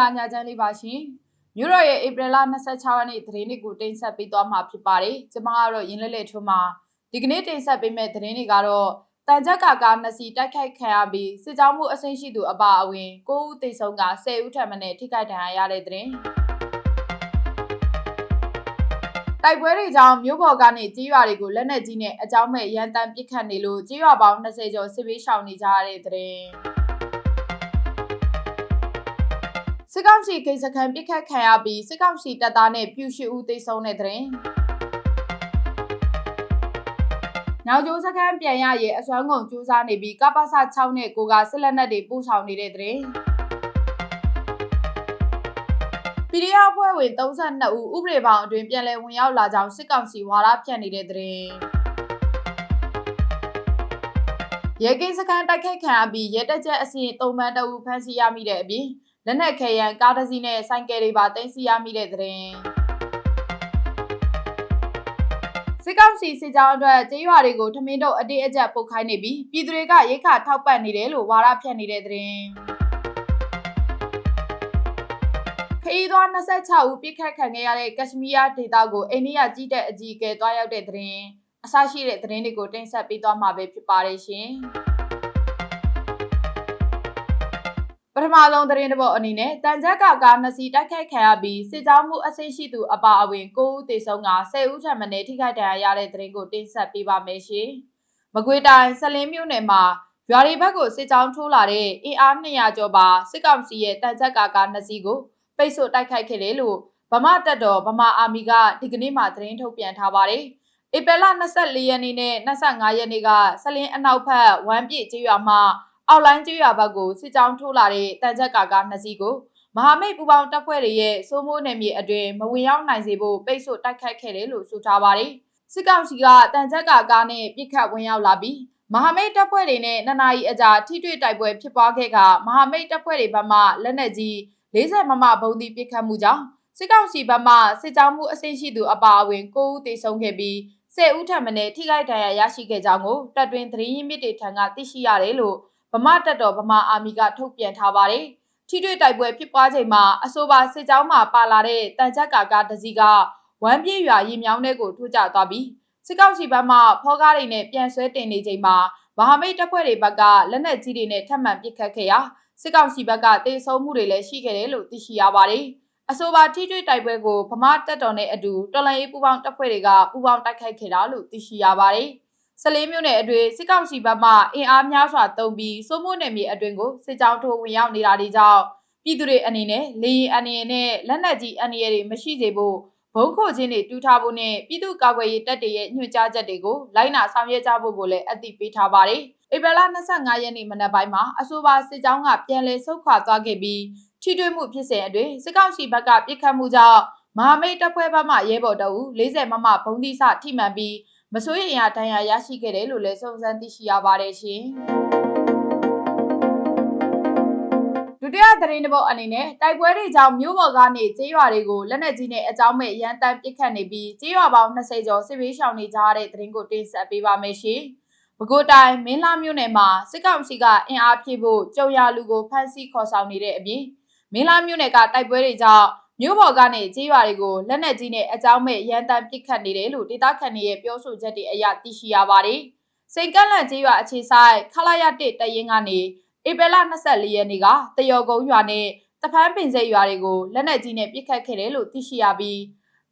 ္ဂလာညချမ်းလေးပါရှင်မြို့တော်ရဲ့ဧပြီလ26ရက်နေ့သတင်းတွေကိုတင်ဆက်ပေးသွားမှာဖြစ်ပါတယ်ကျွန်မကတော့ရင်းလဲလဲထွန်းမှာဒီကနေ့တင်ဆက်ပေးမယ့်သတင်းတွေကတော့တန်ကြက်ကကားနှစ်စီတိုက်ခိုက်ခံရပြီးစစ်ကြောမှုအဆင့်ရှိသူအပါအဝင်9ဦးသေဆုံးက10ဦးထပ်မံနဲ့ထိခိုက်ဒဏ်ရာရတဲ့သတင်းတိုက်ပွဲတွေကြောင့်မြို့ပေါ်ကနေကြေးရွာတွေကိုလက်နက်ကြီးနဲ့အကြောင်းမဲ့ရန်တမ်းပစ်ခတ်နေလို့ကြေးရွာပေါင်း20ကျော်စစ်ဘေးရှောင်နေကြရတဲ့သတင်း စစ်ကောင်စီကိစ္စခံပစ်ခတ်ခံရပြီးစစ်ကောင်စီတပ်သားနဲ့ပြူရှိဦးသိမ်းဆုံးတဲ့သတင်းနောက်ကျိုးစခန်းပြန်ရရဲ့အစွမ်းကုန်စူးစမ်းနေပြီးကပ္ပစ6နဲ့ကိုကစစ်လက်နက်တွေပို့ဆောင်နေတဲ့သတင်း PDF အဖွဲ့ဝင်32ဦးဥပဒေပေါင်းအတွင်ပြန်လည်ဝင်ရောက်လာကြောင်းစစ်ကောင်စီဝါဒဖြန့်နေတဲ့သတင်းရဲကိန်းစခန်းတိုက်ခိုက်ခံရပြီးရဲတက်ချက်အစီရင်သုံးပန်းတအူဖမ်းဆီးရမိတဲ့အပြင် လက်နက်ခဲယံကားတစ်စီးနဲ့ဆိုင်ကယ်တွေပါတင်စီရမိတဲ့သတင်းစစ်ကောင်စီစစ်ကြောင်းအတွက်ကျေးရွာတွေကိုထမင်းတို့အတေးအကျပ်ပုတ်ခိုင်းနေပြီးပြည်သူတွေကရိတ်ခါထောက်ပံ့နေတယ်လို့ဝါဒဖြန့်နေတဲ့သတင်းခရီးသွား26ဦးပြစ်ခတ်ခံခဲ့ရတဲ့ကက်ရှမီးယားဒေသကိုအိန္ဒိယကြီးတဲ့အကြီးအကဲတွားရောက်တဲ့သတင်းအဆရှိတဲ့သတင်းတွေကိုတင်ဆက်ပေးသွားမှာပဲဖြစ်ပါတယ်ရှင် ပထမဆုံးသတင်းတစ်ပုဒ်အနေနဲ့တန်ကြက်ကကားနှစ်စီးတိုက်ခိုက်ခံရပြီးစစ်ကြောမှုအဆင့်ရှိသူအပါအဝင်9ဦးသေဆုံးက10ဦးထပ်မံထိခိုက်ဒဏ်ရာရတဲ့သတင်းကိုတင်ဆက်ပေးပါမယ်ရှင်မကွေးတိုင်းဆလင်းမြို့နယ်မှာရွာတွေဘက်ကိုစစ်ကြောင်းထိုးလာတဲ့အင်အား200ကျော်ပါစစ်ကောင်စီရဲ့တန်ကြက်ကကားနှစ်စီးကိုပိတ်ဆို့တိုက်ခိုက်ခဲ့တယ်လို့ဗမာတက်တော်ဗမာအာမီကဒီကနေ့မှသတင်းထုတ်ပြန်ထားပါတယ်။ဧပြီလ24ရက်နေ့နဲ့25ရက်နေ့ကဆလင်းအနောက်ဘက်ဝမ်းပြည့်ကျေးရွာမှာ အောက်လိုင်းကျေးရွာဘက်ကိုစစ်ကြောင်းထိုးလာတဲ့တန်ချက်ကာကနှစ်စီးကိုမဟာမိတ်ပူပေါင်းတပ်ဖွဲ့တွေရဲ့စိုးမိုးနယ်မြေအတွင်းမဝင်ရောက်နိုင်စေဖို့ပိတ်ဆို့တိုက်ခိုက်ခဲ့တယ်လို့ဆိုထားပါတယ်။စစ်ကောင်စီကတန်ချက်ကာကနဲ့ပြစ်ခတ်ဝင်ရောက်လာပြီးမဟာမိတ်တပ်ဖွဲ့တွေနဲ့နှစ်နာရီအကြာထိတွေ့တိုက်ပွဲဖြစ်ပွားခဲ့ကမဟာမိတ်တပ်ဖွဲ့တွေဘက်မှလက်နက်ကြီး40မမဘုံဒီပြစ်ခတ်မှုကြောင့်စစ်ကောင်စီဘက်မှစစ်ကြောမှုအဆင့်ရှိသူအပါအဝင်9ဦးသေဆုံးခဲ့ပြီး10ဦးထပ်မံထိခိုက်ဒဏ်ရာရရှိခဲ့ကြောင်းကိုတပ်တွင်သတင်းရင်းမြစ်တွေထံကသိရှိရတယ်လို့ ဗမာတပ်တော်ဗမာအာမီကထုတ်ပြန်ထားပါတယ်။ထိတွေ့တိုက်ပွဲဖြစ်ပွားချိန်မှာအဆိုပါစစ်ကြောင်းမှပါလာတဲ့တန်ချက်ကာကတစီကဝမ်းပြေးရွာရင်မြောင်းတဲ့ကိုထိုးကြသွားပြီးစစ်ကောင်စီဘက်မှဖောကားတွေနဲ့ပြန်ဆွဲတင်နေချိန်မှာမဟာမိတ်တပ်ဖွဲ့တွေဘက်ကလက်နက်ကြီးတွေနဲ့ထပ်မံပစ်ခတ်ခဲ့ရာစစ်ကောင်စီဘက်ကတေဆုံးမှုတွေလည်းရှိခဲ့တယ်လို့သိရှိရပါတယ်။အဆိုပါထိတွေ့တိုက်ပွဲကိုဗမာတပ်တော်နဲ့အတူတော်လှန်ရေးပူးပေါင်းတပ်ဖွဲ့တွေကပူးပေါင်းတိုက်ခိုက်ခဲ့တာလို့သိရှိရပါတယ်။ စလေးမျိုးနယ်အတွင်းစစ်ကောင်စီဘက်မှအင်အားများစွာတုံးပြီးစိုးမိုးနယ်မြေအတွင်းကိုစစ်ကြောင်းထိုးဝင်ရောက်နေတာတွေကြောင့်ပြည်သူတွေအနေနဲ့လေရင်အနေနဲ့လက်နက်ကြီးအန္တရာယ်တွေမရှိစေဖို့ဘုံခိုခြင်းတွေတူးထားဖို့နဲ့ပြည်သူ့ကာကွယ်ရေးတပ်တွေရဲ့ညွှန်ကြားချက်တွေကိုလိုက်နာဆောင်ရွက်ကြဖို့ကိုလည်းအသိပေးထားပါတယ်။ဧပြီလ25ရက်နေ့မနက်ပိုင်းမှာအဆိုပါစစ်ကြောင်းကပြန်လည်ဆုတ်ခွာသွားခဲ့ပြီးထိတွေ့မှုဖြစ်စဉ်အတွင်းစစ်ကောင်စီဘက်ကပြစ်ခတ်မှုကြောင့်မဟာမိတ်တပ်ဖွဲ့ဘက်မှရဲဘော်တအုပ်40မမဘုံသီးစထိမှန်ပြီး မစိုးရိမ်ရဒဏ်ရာရရှိခဲ့တယ်လို့လည်းစုံစမ်းသိရှိရပါတယ်ရှင်။ဒုတိယသတင်းတစ်ပုဒ်အနေနဲ့တိုက်ပွဲတွေကြောင့်မြို့ပေါ်ကနေကျေးရွာတွေကိုလက်နက်ကြီးနဲ့အကြောင်းမဲ့ရန်တမ်းပစ်ခတ်နေပြီးကျေးရွာပေါင်း20ကျော်စစ်ဘေးရှောင်နေကြရတဲ့သတင်းကိုတင်ဆက်ပေးပါမယ်ရှင်။ပဲခူးတိုင်းမင်းလာမြို့နယ်မှာစစ်ကောင်စီကအင်အားဖြည့်ဖို့ကြုံရလူကိုဖမ်းဆီးခေါ်ဆောင်နေတဲ့အပြင်မင်းလာမြို့နယ်ကတိုက်ပွဲတွေကြောင့် မြို့ပေါ်ကနေကြေးရွာတွေကိုလက်နက်ကြီးနဲ့အကြောင်းမဲ့ရန်တမ်းပစ်ခတ်နေတယ်လို့ဒေသခံတွေရဲ့ပြောဆိုချက်တွေအရသိရှိရပါတယ်။စိန်ကန့်လန့်ကြေးရွာအခြေဆိုင်ခလာရတစ်တရင်ကနေဧပြီလ24ရက်နေ့ကတယောကုန်းရွာနဲ့တဖန်းပင်စိတ်ရွာတွေကိုလက်နက်ကြီးနဲ့ပစ်ခတ်ခဲ့တယ်လို့သိရှိရပြီး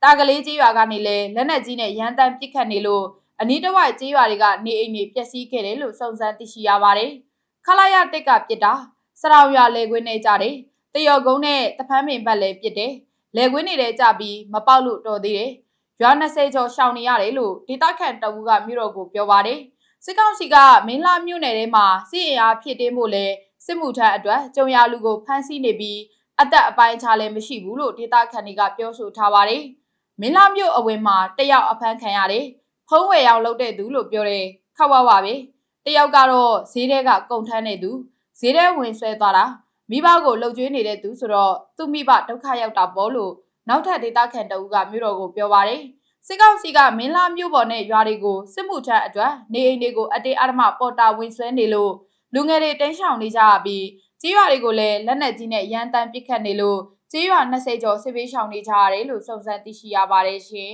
တာကလေးကြေးရွာကနေလည်းလက်နက်ကြီးနဲ့ရန်တမ်းပစ်ခတ်နေလို့အနီးတစ်ဝိုက်ကြေးရွာတွေကနေအိမ်တွေပျက်စီးခဲ့တယ်လို့စုံစမ်းသိရှိရပါတယ်။ခလာရတစ်ကပြစ်တာစရောင်ရွာလေခွင်းနေကြတယ်။ တယောကုန်းနဲ့တဖန်းပင်ဘက်လည်းပြစ်တယ်။လေခွင်းနေတဲ့ကြပြီးမပေါက်လို့တော်သေးတယ်။ရွာ20ကျော်ရှောင်နေရတယ်လို့ဒေသခံတအူးကမြို့တော်ကိုပြောပါတယ်။စစ်ကောင်စီကမင်းလာမြို့နယ်ထဲမှာစစ်အင်အားဖြစ်တင်းဖို့လဲစစ်မှုထမ်းအတွက်ကြုံရလူကိုဖမ်းဆီးနေပြီးအသက်အပိုင်းခြားလည်းမရှိဘူးလို့ဒေသခံတွေကပြောဆိုထားပါတယ်။မင်းလာမြို့အဝင်မှာတယောက်အဖမ်းခံရတယ်။ဖုံးဝယ်ရောက်လုပ်တဲ့သူလို့ပြောတယ်။ခောက်ဝါပါပဲ။တယောက်ကတော့ဈေးထဲကကုန်ထမ်းတဲ့သူဈေးထဲဝင်ဆွဲသွားတာ မိဘကိုလှုပ်ကြွေးနေတဲ့သူဆိုတော့သူ့မိဘဒုက္ခရောက်တာပေါ့လို့နောက်ထပ်ဒေသခံတအူးကမြို့တော်ကိုပြောပါတယ်။စစ်ကောင်စီကမင်းလာမြို့ပေါ်နဲ့ရွာတွေကိုစစ်မှုထမ်းအတွက်နေအိမ်တွေကိုအတေးအဓမ္မပေါ်တာဝင်ဆွဲနေလို့လူငယ်တွေတင်းရှောင်နေကြပြီးကြေးရွာတွေကိုလည်းလက်နက်ကြီးနဲ့ရန်တမ်းပစ်ခတ်နေလို့ကြေးရွာ20ကျော်စစ်ပေးရှောင်နေကြရတယ်လို့စုံစမ်းသိရှိရပါတယ်ရှင်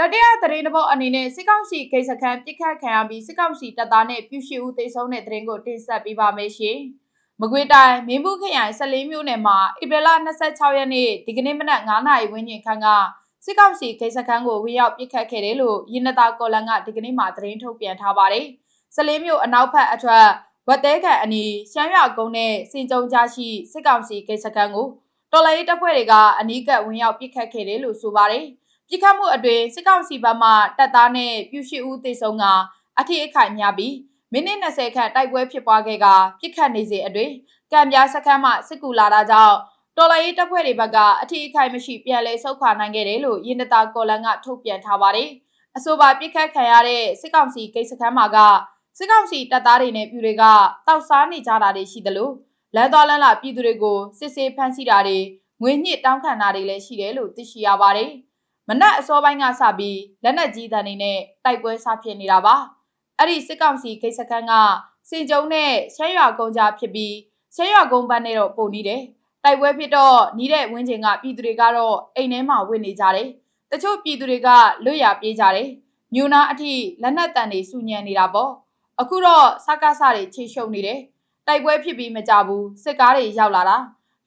တတိယသတင်းတစ်ပုဒ်အနေနဲ့စစ်ကောင်စီဂိတ်စခန်းပြစ်ခတ်ခံရပြီးစစ်ကောင်စီတပ်သားနဲ့ပြူရှိဦးသေဆုံးတဲ့သတင်းကိုတင်ဆက်ပေးပါမယ်ရှင်။မကွေးတိုင်းမင်းဘူးခရိုင်14မြို့နယ်မှာဧပြီလ26ရက်နေ့ဒီကနေ့မနက်9:00နာရီဝန်းကျင်ခန့်ကစစ်ကောင်စီဂိတ်စခန်းကိုဝင်ရောက်ပြစ်ခတ်ခဲ့တယ်လို့ရင်းနတာကော်လန်ကဒီကနေ့မှသတင်းထုတ်ပြန်ထားပါတယ်။14မြို့အနောက်ဘက်အထွက်ဝတ်သေးကန်အနီးရှမ်းရွာကုန်းနဲ့စင်ကြုံကြားရှိစစ်ကောင်စီဂိတ်စခန်းကိုတော်လိုင်းတပ်ဖွဲ့တွေကအနီးကပ်ဝင်ရောက်ပြစ်ခတ်ခဲ့တယ်လို့ဆိုပါတယ်။ ပြစ်ခတ်မှုအတွင်းစစ်ကောင်စီဘက်မှတပ်သားနဲ့ပြူရှိဦးသေဆုံးကအထိအခိုက်များပြီးမိနစ်20ခန့်တိုက်ပွဲဖြစ်ပွားခဲ့ကပြစ်ခတ်နေစဉ်အတွင်းကံပြားစခန်းမှစစ်ကူလာတာကြောင့်တော်လိုင်းတပ်ဖွဲ့တွေဘက်ကအထိအခိုက်မရှိပြန်လည်ဆုတ်ခွာနိုင်ခဲ့တယ်လို့ရင်းနတာကော်လန်ကထုတ်ပြန်ထားပါတယ်။အဆိုပါပြစ်ခတ်ခံရတဲ့စစ်ကောင်စီဂိတ်စခန်းမှာကစစ်ကောင်စီတပ်သားတွေနဲ့ပြည်တွေကတောက်စားနေကြတာတွေရှိတယ်လို့လမ်းသွားလမ်းလာပြည်သူတွေကိုစစ်ဆေးဖမ်းဆီးတာတွေငွေညှစ်တောင်းခံတာတွေလည်းရှိတယ်လို့သိရှိရပါတယ်။ မနက်အစောပိုင်းကစပြီးလက်နက်ကြီးတန်းတွေနဲ့တိုက်ပွဲစဖြစ်နေတာပါအဲ့ဒီစစ်ကောင်စီဂိတ်စခန်းကစင်ကြုံနဲ့ရှမ်းရွာကုန်းကြားဖြစ်ပြီးရှမ်းရွာကုန်းဘက်နဲ့တော့ပုံနေတယ်တိုက်ပွဲဖြစ်တော့နီးတဲ့ဝင်းကျင်ကပြည်သူတွေကတော့အိမ်ထဲမှာဝင်နေကြတယ်တချို့ပြည်သူတွေကလွတ်ရပြေးကြတယ်မြူနာအထိလက်နက်တန်တွေစူညံနေတာပေါ့အခုတော့စကားစတွေချေရှုံနေတယ်တိုက်ပွဲဖြစ်ပြီးမကြဘူးစစ်ကားတွေရောက်လာတာ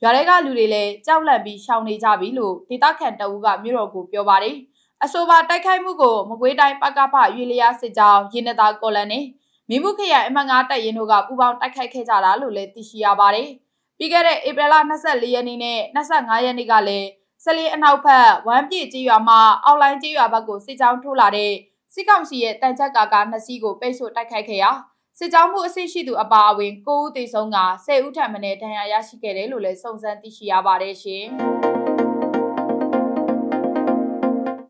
ရွာတွေကလူတွေလည်းကြောက်လန့်ပြီးရှောင်နေကြပြီလို့ဒေသခံတအူးကမြို့တော်ကိုပြောပါတယ်အဆိုပါတိုက်ခိုက်မှုကိုမကွေးတိုင်းပကဖရွေလျားစစ်ကြောင်းရင်းနတာကော်လန်နဲ့မိမှုခရိုင်အမှတ်9တပ်ရင်းတို့ကပူးပေါင်းတိုက်ခိုက်ခဲ့ကြတာလို့လည်းသိရှိရပါတယ်ပြီးခဲ့တဲ့ဧပြီလ24ရက်နေ့နဲ့25ရက်နေ့ကလည်းစလင်းအနောက်ဘက်ဝမ်းပြည့်ကြေးရွာမှာအောက်လိုင်းကြေးရွာဘက်ကိုစစ်ကြောင်းထိုးလာတဲ့စစ်ကောင်စီရဲ့တန်ချက်ကာကာနှစ်စီးကိုပိတ်ဆို့တိုက်ခိုက်ခဲ့ရာ စစ်ကြောင်းမှုအဆင့်ရှိသူအပါအဝင်9ဦးသေဆုံးက10ဦးထပ်မံဒဏ်ရာရရှိခဲ့တယ်လို့လည်းစုံစမ်းသိရှိရပါတယ်ရှင်။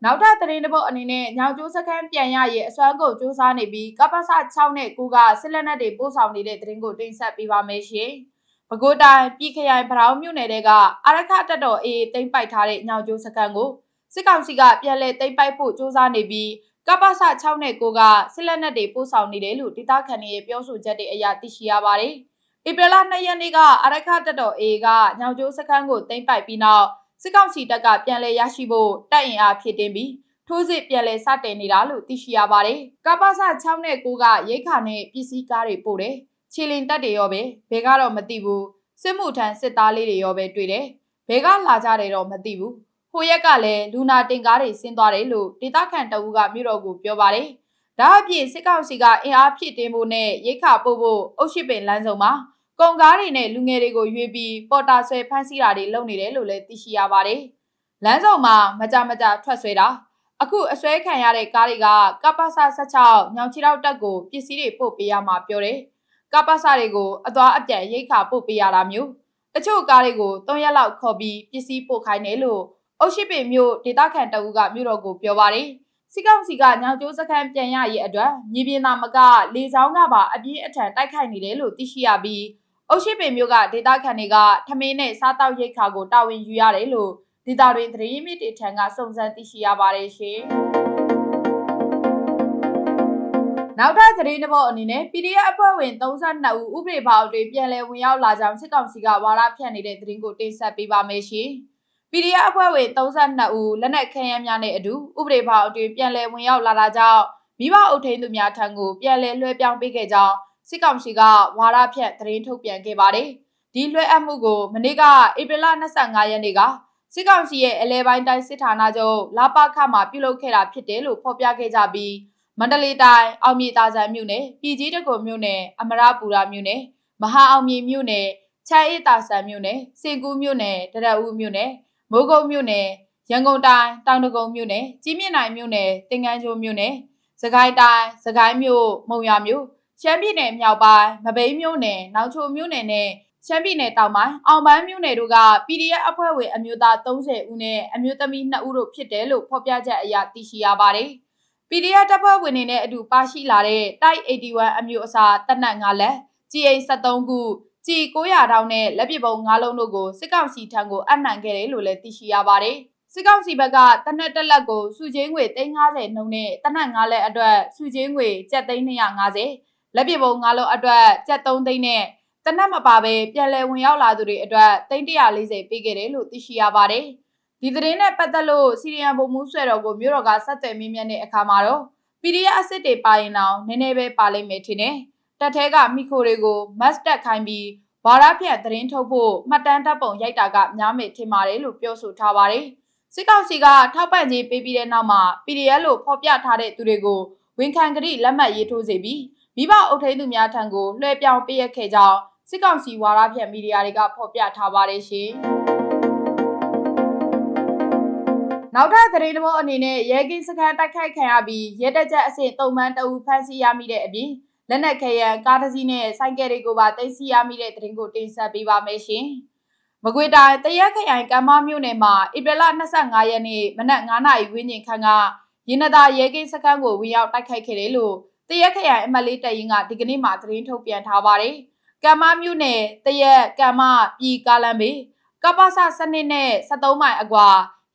နောက်ထပ်သတင်းတစ်ပုဒ်အနေနဲ့ညောင်ကျိုးစခန်းပြန်ရရဲ့အစွမ်းကုန်စူးစမ်းနေပြီးကပ္ပစ6နဲ့9ကစစ်လက်နက်တွေပို့ဆောင်နေတဲ့သတင်းကိုတင်ဆက်ပေးပါမယ်ရှင်။ပဲခူးတိုင်းပြည်ခရိုင်ဗရောင်းမြို့နယ်တဲကအရခတက်တော်အေးတိမ့်ပိုက်ထားတဲ့ညောင်ကျိုးစခန်းကိုစစ်ကောင်စီကပြန်လည်တိမ့်ပိုက်ဖို့စူးစမ်းနေပြီး ကပ္ပစ6နဲ့9ကစစ်လက်နက်တွေပို့ဆောင်နေတယ်လို့ဒေသခံတွေရဲ့ပြောဆိုချက်တွေအရသိရှိရပါတယ်။ဧပြီလ2ရက်နေ့ကအရခတက်တော် A ကညောင်ကျိုးစခန်းကိုသိမ်းပိုက်ပြီးနောက်စစ်ကောင်စီတပ်ကပြန်လည်ရရှိဖို့တပ်အင်အားဖြစ်တင်ပြီးထိုးစစ်ပြန်လည်စတင်နေတာလို့သိရှိရပါတယ်။ကပ္ပစ6နဲ့9ကရိတ်ခါနဲ့ပစ္စည်းကားတွေပို့တယ်။ခြေလင်တက်တွေရောပဲဘယ်ကတော့မသိဘူး။စစ်မှုထမ်းစစ်သားလေးတွေရောပဲတွေ့တယ်။ဘယ်ကလာကြတယ်တော့မသိဘူး။ ဟိုရက်ကလည်းလူနာတင်ကားတွေဆင်းသွားတယ်လို့ဒေသခံတအူးကမြို့တော်ကိုပြောပါတယ်။ဒါအပြင်စစ်ကောင်စီကအင်အားဖြည့်တင်းဖို့နဲ့ရိတ်ခါပို့ဖို့အုပ်ရှိပင်လမ်းဆောင်မှာကုန်ကားတွေနဲ့လူငယ်တွေကိုရွေးပြီးပေါ်တာဆွဲဖမ်းဆီးတာတွေလုပ်နေတယ်လို့လည်းသိရှိရပါတယ်။လမ်းဆောင်မှာမကြမကြထွက်ဆွဲတာအခုအစွဲခံရတဲ့ကားတွေကကပ္ပစ16ညောင်ချီတော့တက်ကိုပစ္စည်းတွေပို့ပေးရမှာပြောတယ်။ကပ္ပစတွေကိုအသွားအပြန်ရိတ်ခါပို့ပေးရတာမျိုးတချို့ကားတွေကို၃ရက်လောက်ခေါ်ပြီးပစ္စည်းပို့ခိုင်းတယ်လို့ အုတ်ရှိပင်မြို့ဒေသခံတအူးကမြို့တော်ကိုပြောပါတယ်စီကောင်စီကညောင်ကျိုးစခန်းပြန်ရရေးအတွက်မြေပြင်သားမကလေချောင်းကပါအပြင်းအထန်တိုက်ခိုက်နေတယ်လို့သိရှိရပြီးအုတ်ရှိပင်မြို့ကဒေသခံတွေကထမင်းနဲ့စားတောက်ရိတ်ခါကိုတာဝန်ယူရတယ်လို့ဒေသတွင်သတင်းမြစ်တွေထံကစုံစမ်းသိရှိရပါတယ်ရှင်နောက်ထပ်သတင်းတစ်ပုဒ်အနေနဲ့ PDF အဖွဲ့ဝင်32ဦးဥပဒေဘောင်တွေပြန်လည်ဝင်ရောက်လာကြောင်းစစ်ကောင်စီကဝါဒဖြန့်နေတဲ့သတင်းကိုတင်ဆက်ပေးပါမယ်ရှင်။ PDF အဖွဲ့ဝင်32ဦးလက်နက်ခဲယမ်းများနဲ့အတူဥပဒေဘောင်အတွင်းပြန်လည်ဝင်ရောက်လာတာကြောင့်မိဘအုပ်ထိန်းသူများထံကိုပြန်လည်လွှဲပြောင်းပေးခဲ့ကြောင်းစစ်ကောင်စီကဝါရဖြန့်သတင်းထုတ်ပြန်ခဲ့ပါတယ်။ဒီလွှဲအပ်မှုကိုမနေ့ကဧပြီလ25ရက်နေ့ကစစ်ကောင်စီရဲ့အလဲပိုင်းတိုင်းစစ်ဌာနချုပ်လာပခမှာပြုလုပ်ခဲ့တာဖြစ်တယ်လို့ဖော်ပြခဲ့ကြပြီးမန္တလေးတိုင်းအောင်မြေတာဆန်မြို့နယ်ပြည်ကြီးတကုံမြို့နယ်အမရပူရာမြို့နယ်မဟာအောင်မြေမြို့နယ်ချမ်းအေးတာဆန်မြို့နယ်စင်ကူးမြို့နယ်တရက်ဦးမြို့နယ် မိုးကုတ်မြို့နယ်ရန်ကုန်တိုင်းတောင်တကုံမြို့နယ်ကြီးမြင့်နိုင်မြို့နယ်တင်ကန်းကျိုးမြို့နယ်စကိုင်းတိုင်းစကိုင်းမြို့မုံရမြို့ရှမ်းပြည်နယ်မြောက်ပိုင်းမဘိမ်းမြို့နယ်နောင်ချိုမြို့နယ်နဲ့ရှမ်းပြည်နယ်တောင်ပိုင်းအောင်ပန်းမြို့နယ်တို့က PDF အဖွဲ့ဝင်အမျိုးသား30ဦးနဲ့အမျိုးသမီး2ဦးတို့ဖြစ်တယ်လို့ဖော်ပြချက်အရသိရှိရပါတယ်။ PDF တပ်ဖွဲ့ဝင်တွေနဲ့အတူပါရှိလာတဲ့တိုက်81အမျိုးအစားတပ်နက်5လက် GA73 ခု ကြည်900တောင်းနဲ့လက်ပစ်ပုံ၅လုံးတို့ကိုစစ်ကောင်စီထံကိုအပ်နှံခဲ့တယ်လို့လည်းသိရှိရပါတယ်။စစ်ကောင်စီဘက်ကတနက်တက်လက်ကိုစုချင်းငွေ350နှုန်းနဲ့တနက်9လက်အတွက်စုချင်းငွေကျပ်350လက်ပြပုံငါးလုံးအတွက်ကျပ်3သိန်းနဲ့တနက်မပါပဲပြန်လည်ဝင်ရောက်လာသူတွေအတွက်သိန်း140ပေးခဲ့တယ်လို့သိရှိရပါတယ်။ဒီသတင်းနဲ့ပတ်သက်လို့စီရီယံဗိုလ်မှူးဆွဲတော်ကိုမြို့တော်ကဆက်သွယ်မြင်းမြတ်တဲ့အခါမှာတော့ PDF အစ်စ်တွေပါရင်တော့နည်းနည်းပဲပါလိမ့်မယ်ထင်တယ်။ တက်သေးကမိခိုတွေကိုမတ်တက်ခိုင်းပြီးဝါရဖြန့်သတင်းထုတ်ဖို့မှတ်တမ်းတပ်ပုံရိုက်တာကများမယ်ထင်ပါတယ်လို့ပြောဆိုထားပါတယ်။စစ်ကောင်စီကထောက်ပံ့ခြင်းပေးပြီးတဲ့နောက်မှာ PDF လို့ဖော်ပြထားတဲ့သူတွေကိုဝန်ခံကတိလက်မှတ်ရေးထိုးစေပြီးမိဘအုပ်ထိန်းသူများထံကိုလွှဲပြောင်းပေးရခဲ့ကြောင်းစစ်ကောင်စီဝါရဖြန့်မီဒီယာတွေကဖော်ပြထားပါတယ်ရှင်။နောက်ထပ်သတင်းတစ်ပုဒ်အနေနဲ့ရဲကင်းစခန်းတိုက်ခိုက်ခံရပြီးရဲတပ်ချက်အဆင့်တုံမှန်းတအူဖမ်းဆီးရမိတဲ့အပြင် လက်နက်ခဲယံကားတစ်စီးနဲ့စိုက်ကယ်တွေကိုပါသိမ်းဆည်းရမိတဲ့သတင်းကိုတင်ဆက်ပေးပါမယ်ရှင်။မကွေတိုင်းတရက်ခရိုင်ကမ္မမြို့နယ်မှာဧပြီလ25ရက်နေ့မနက်9:00နာရီဝန်းကျင်ခန့်ကရင်းနသာရဲကင်းစခန်းကိုဝင်ရောက်တိုက်ခိုက်ခဲ့တယ်လို့တရက်ခရိုင်အမတ်လေးတရင်ကဒီကနေ့မှသတင်းထုတ်ပြန်ထားပါတယ်။ကမ္မမြို့နယ်တရက်ကမ္မပြည်ကားလမ်းဘေးကပ္ပစစနစ်နဲ့73မိုင်အကွာ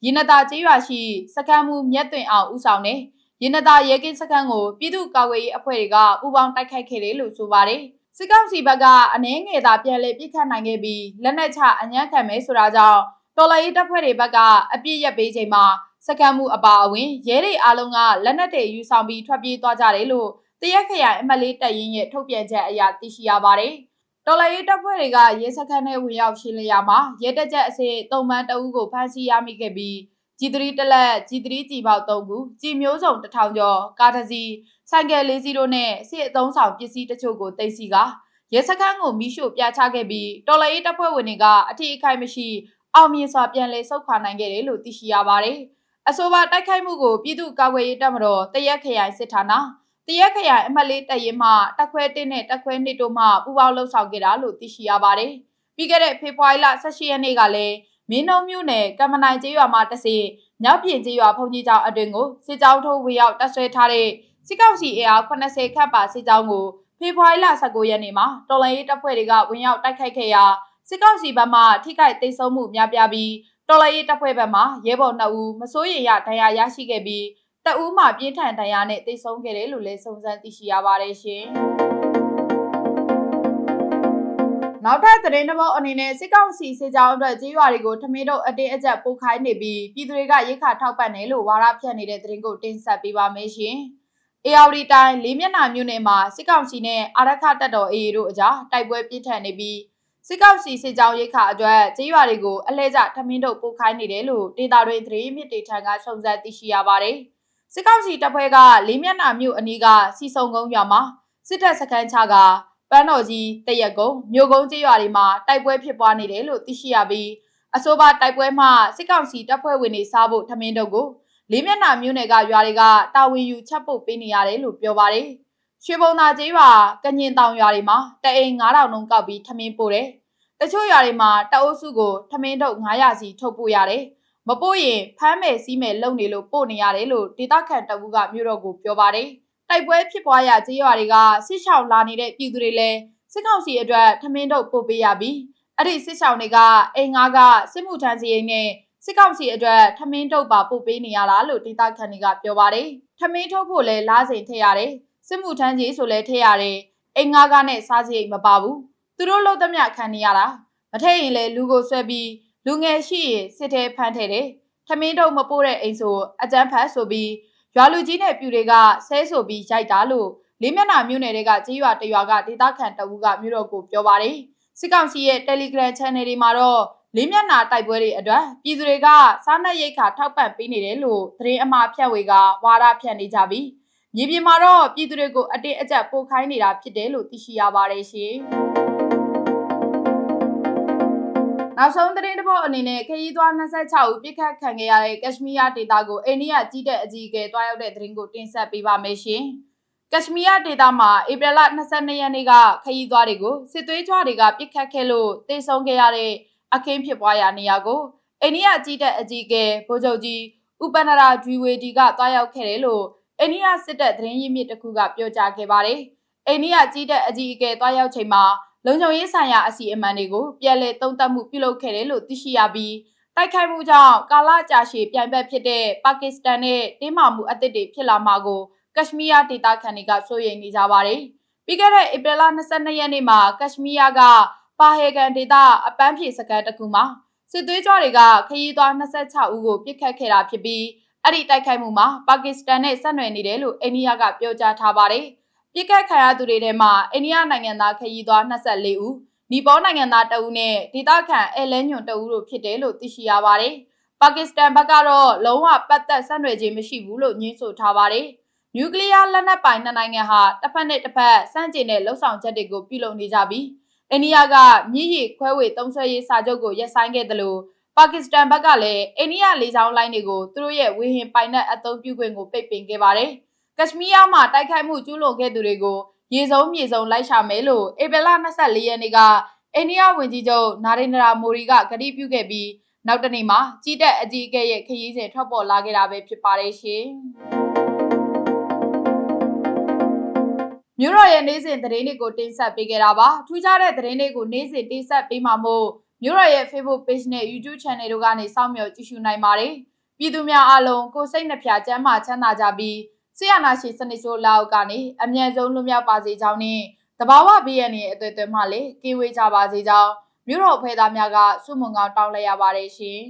ရင်းနသာကျေးရွာရှိစခန်းမူမြက်သွင်အောင်ဦးဆောင်တဲ့ ရင်းနသာရဲကင်းစခန်းကိုပြည်သူ့ကာကွယ်ရေးအဖွဲ့တွေကပူးပေါင်းတိုက်ခိုက်ခဲ့တယ်လို့ဆိုပါတယ်။စစ်ကောင်စီဘက်ကအနှင်းငယ်သာပြန်လည်ပြစ်ခတ်နိုင်ခဲ့ပြီးလက်နက်ချအညံ့ခံမဲဆိုတာကြောင့်တော်လိုင်းတပ်ဖွဲ့တွေဘက်ကအပြစ်ရက်ပေးချိန်မှာစခန်းမှုအပါအဝင်ရဲတွေအားလုံးကလက်နက်တွေယူဆောင်ပြီးထွက်ပြေးသွားကြတယ်လို့တရက်ခရိုင်အမတ်လေးတပ်ရင်းရဲ့ထုတ်ပြန်ချက်အရသိရှိရပါတယ်။တော်လိုင်းတပ်ဖွဲ့တွေကရဲစခန်းထဲဝင်ရောက်ရှင်းလင်းရမှာရဲတပ်ချက်အစစ်တုံမှန်တအုပ်ကိုဖမ်းဆီးရမိခဲ့ပြီး G3 တလက် G3 ကြီးပေါက်3ခုကြီးမျိုးစုံတစ်ထောင်ကျော်ကားတစ်စီးဆိုင်ကယ်၄စီးတို့နဲ့စစ်အုံဆောင်ပစ္စည်းတချို့ကိုတင်စီကရဲစခန်းကိုမိရှို့ပြချခဲ့ပြီးတော်လိုင်းတပ်ဖွဲ့ဝင်တွေကအထီးအခိုက်မရှိအောင်မြင်စွာပြန်လည်ဆုတ်ခွာနိုင်ခဲ့တယ်လို့သိရှိရပါတယ်။အဆိုပါတိုက်ခိုက်မှုကိုပြည်သူ့ကာကွယ်ရေးတပ်မတော်တရက်ခရိုင်စစ်ဌာနတရက်ခရိုင်အမှတ်လေးတပ်ရင်းမှတက်ခွဲ1နဲ့တက်ခွဲ2တို့မှပူးပေါင်းလှုပ်ဆောင်ခဲ့တာလို့သိရှိရပါတယ်။ပြီးခဲ့တဲ့ဖေဖော်ဝါရီလ18ရက်နေ့ကလည်း မင်းနှုံမြို့နယ်ကမ္မနိုင်ကျေးရွာမှာတစီမြောက်ပြင်ကျေးရွာဖုန်ကြီးကျောင်းအတွင်ကိုစစ်ကြောင်းထိုးဝေရောက်တပ်ဆွဲထားတဲ့စစ်ကောင်စီအင်အား80ခန့်ပါစစ်ကြောင်းကိုဖေဖော်ဝါရီလ19ရက်နေ့မှာတော်လိုင်းရေးတပ်ဖွဲ့တွေကဝင်ရောက်တိုက်ခိုက်ခဲ့ရာစစ်ကောင်စီဘက်မှထိခိုက်သိမ်းဆုံးမှုများပြားပြီးတော်လိုင်းရေးတပ်ဖွဲ့ဘက်မှရဲဘော်2ဦးမစိုးရိမ်ရဒဏ်ရာရရှိခဲ့ပြီးတအူးမှပြင်းထန်ဒဏ်ရာနဲ့သိမ်းဆုံးခဲ့တယ်လို့လည်းစုံစမ်းသိရှိရပါတယ်ရှင်။ နောက်ထပ်သတင်းတစ်ပုဒ်အနေနဲ့စစ်ကောင်စီစစ်ကြောင်းအတွက်ကြေးရွာတွေကိုထမင်းတို့အတင်းအကျပ်ပို့ခိုင်းနေပြီးပြည်သူတွေကရိတ်ခါထောက်ပံ့တယ်လို့ဝါရဖြန့်နေတဲ့သတင်းကိုတင်ဆက်ပေးပါမယ်ရှင်။ AR တိုင်းလေးမျက်နှာမြို့နယ်မှာစစ်ကောင်စီနဲ့အာရခတပ်တော် AA တို့အကြားတိုက်ပွဲပြင်းထန်နေပြီးစစ်ကောင်စီစစ်ကြောင်းရိတ်ခါအတွက်ကြေးရွာတွေကိုအလဲကျထမင်းတို့ပို့ခိုင်းနေတယ်လို့ဒေတာတွင်သတင်းမြစ်တေထံကစုံစမ်းသိရှိရပါတယ်။စစ်ကောင်စီတပ်ဖွဲ့ကလေးမျက်နှာမြို့အနီးကစီစုံကုန်းရွာမှာစစ်တပ်စခန်းချက ပန်းတော်ကြီးတရက်ကုန်းမြို့ကုန်းကျေးရွာတွေမှာတိုက်ပွဲဖြစ်ပွားနေတယ်လို့သိရှိရပြီးအဆိုပါတိုက်ပွဲမှာစစ်ကောင်စီတပ်ဖွဲ့ဝင်တွေစားဖို့ထမင်းတို့ကိုလေးမျက်နှာမြို့နယ်ကရွာတွေကတာဝန်ယူချက်ပုတ်ပေးနေရတယ်လို့ပြောပါတယ်။ရွှေဘုံသာကျေးရွာကညင်တောင်ရွာတွေမှာတအိမ်9000လုံးကောက်ပြီးထမင်းပို့တယ်။တချို့ရွာတွေမှာတအုပ်စုကိုထမင်းထုတ်900စီထုတ်ပို့ရတယ်။မပို့ရင်ဖမ်းမယ်စီးမယ်လုံနေလို့ပို့နေရတယ်လို့ဒေသခံတအုပ်ကမြို့တော်ကိုပြောပါတယ်။ တိုက်ပွဲဖြစ်ပွားရာကျေးရွာတွေကစစ်ချောင်းလာနေတဲ့ပြည်သူတွေလည်းစစ်ကောင်စီအတွက်ထမင်းထုတ်ပို့ပေးရပြီးအဲ့ဒီစစ်ချောင်းတွေကအိမ်ငါးကစစ်မှုထမ်းစီရင်နဲ့စစ်ကောင်စီအတွက်ထမင်းထုတ်ပါပို့ပေးနေရတာလို့ဒေသခံတွေကပြောပါတယ်။ထမင်းထုတ်ဖို့လည်းလားစိန်ထည့်ရတယ်။စစ်မှုထမ်းကြီးဆိုလည်းထည့်ရတယ်။အိမ်ငါးကနဲ့စားစရိတ်မပါဘူး။သူတို့လုံးသမျှခံနေရတာ။မထည့်ရင်လည်းလူကိုဆွဲပြီးလူငယ်ရှိရင်စစ်ထဲဖမ်းထည့်တယ်။ထမင်းထုတ်မပို့တဲ့အိမ်ဆိုအကြမ်းဖက်ဆိုပြီး ရွာလူကြီးနဲ့ပြူတွေကဆဲဆိုပြီးရိုက်တာလို့လေးမျက်နှာမြို့နယ်တွေကကြီးရွာတရွာကဒေသခံတအူးကမြို့တော်ကိုပြောပါတယ်စစ်ကောင်စီရဲ့ Telegram Channel တွေမှာတော့လေးမျက်နှာတိုက်ပွဲတွေအတွက်ပြည်သူတွေကစားနပ်ရိက္ခာထောက်ပံ့ပေးနေတယ်လို့သတင်းအမှားဖြန့်ဝေကဝါဒဖြန့်နေကြပြီးမြေပြင်မှာတော့ပြည်သူတွေကိုအတင်းအကျပ်ပို့ခိုင်းနေတာဖြစ်တယ်လို့သိရှိရပါတယ်ရှင် နောက်ဆုံးသတင်းတစ်ပုဒ်အနေနဲ့ခရီးသွား26ဦးပြစ်ခတ်ခံခဲ့ရတဲ့ကက်ရှမီးယားဒေသကိုအိန္ဒိယကြီးတဲ့အကြီးအကဲတွားရောက်တဲ့သတင်းကိုတင်ဆက်ပေးပါမယ်ရှင်။ကက်ရှမီးယားဒေသမှာဧပြီလ22ရက်နေ့ကခရီးသွားတွေကိုစစ်သွေးကြွတွေကပြစ်ခတ်ခဲ့လို့တေဆုံးခဲ့ရတဲ့အခင်းဖြစ်ပွားရာနေရာကိုအိန္ဒိယကြီးတဲ့အကြီးအကဲဗိုလ်ချုပ်ကြီးဥပန္နရာဒွီဝေဒီကတွားရောက်ခဲ့တယ်လို့အိန္ဒိယစစ်တပ်သတင်းရင်းမြစ်တစ်ခုကပြောကြားခဲ့ပါတယ်။အိန္ဒိယကြီးတဲ့အကြီးအကဲတွားရောက်ချိန်မှာ လုံခြုံရေးဆိုင်ရာအစီအမံတွေကိုပြည်လဲသုံးသပ်မှုပြုလုပ်ခဲ့တယ်လို့သိရှိရပြီးတိုက်ခိုက်မှုကြောင့်ကာလကြာရှည်ပြိုင်ဘက်ဖြစ်တဲ့ပါကစ္စတန်နဲ့တင်းမာမှုအသစ်တွေဖြစ်လာမှာကိုကက်ရှမီးယားဒေသခံတွေကစိုးရိမ်နေကြပါတယ်။ပြီးခဲ့တဲ့ဧပြီလ22ရက်နေ့မှာကက်ရှမီးယားကပါဟေဂန်ဒေသအပန်းဖြေစခန်းတစ်ခုမှာစစ်သွေးကြွတွေကခရီးသွား26ဦးကိုပြစ်ခတ်ခဲ့တာဖြစ်ပြီးအဲ့ဒီတိုက်ခိုက်မှုမှာပါကစ္စတန်နဲ့ဆက်နွယ်နေတယ်လို့အိန္ဒိယကပြောကြားထားပါတယ်။ ပြစ်ခတ်ခံရသူတွေထဲမှာအိန္ဒိယနိုင်ငံသားခရီးသွား24ဦးနီပေါနိုင်ငံသား2ဦးနဲ့ဒေသခံအဲလဲညွန်2ဦးတို့ဖြစ်တယ်လို့သိရှိရပါတယ်။ပါကစ္စတန်ဘက်ကတော့လုံးဝပတ်သက်ဆက်နွယ်ခြင်းမရှိဘူးလို့ညွှန်းဆိုထားပါတယ်။နျူကလ িয়ার လက်နက်ပိုင်နှစ်နိုင်ငံဟာတစ်ဖက်နဲ့တစ်ဖက်စန့်ကျင်တဲ့လှုပ်ဆောင်ချက်တွေကိုပြုလုပ်နေကြပြီးအိန္ဒိယကမြည်ရည်ခွဲဝေသုံးဆွဲရေးစာချုပ်ကိုရပ်ဆိုင်းခဲ့တယ်လို့ပါကစ္စတန်ဘက်ကလည်းအိန္ဒိယလေကြောင်းလိုင်းတွေကိုသူတို့ရဲ့ဝေဟင်ပိုင်နက်အသုံးပြုခွင့်ကိုပိတ်ပင်ခဲ့ပါတယ်။ ကက်ရှမီးယားမှာတိုက်ခိုက်မှုကျူးလွန်ခဲ့သူတွေကိုရေစုံမြေစုံလိုက်ရှာမယ်လို့ဧပြီလ24ရက်နေ့ကအိန္ဒိယဝန်ကြီးချုပ်နာရင်ဒရာမိုဒီကကတိပြုခဲ့ပြီးနောက်တနေ့မှာကြီးတက်အကြီးအကဲရဲ့ခရီးစဉ်ထွက်ပေါ်လာခဲ့တာပဲဖြစ်ပါတယ်ရှင်။မြို့တော်ရဲ့နေ့စဉ်သတင်းတွေကိုတင်ဆက်ပေးခဲ့တာပါထူးခြားတဲ့သတင်းတွေကိုနေ့စဉ်တင်ဆက်ပေးမှာမို့မြို့တော်ရဲ့ Facebook Page နဲ့ YouTube Channel တို့ကနေစောင့်မျှော်ကြည့်ရှုနိုင်ပါတယ်ပြည်သူများအားလုံးကိုယ်စိတ်နှဖျားကျန်းမာချမ်းသာကြပြီး ဆရာနာရှိစနစ်ဆိုးလောက်ကနေအမြန်ဆုံးလွတ်မြောက်ပါစေကြောင်းနဲ့တဘာဝဘေးရန်ရဲ့အသွေးသွင်းမှလည်းကင်းဝေးကြပါစေကြောင်းမြို့တော်ဖွဲ့သားများကစုမုံကောင်းတောင်းလိုက်ရပါတယ်ရှင်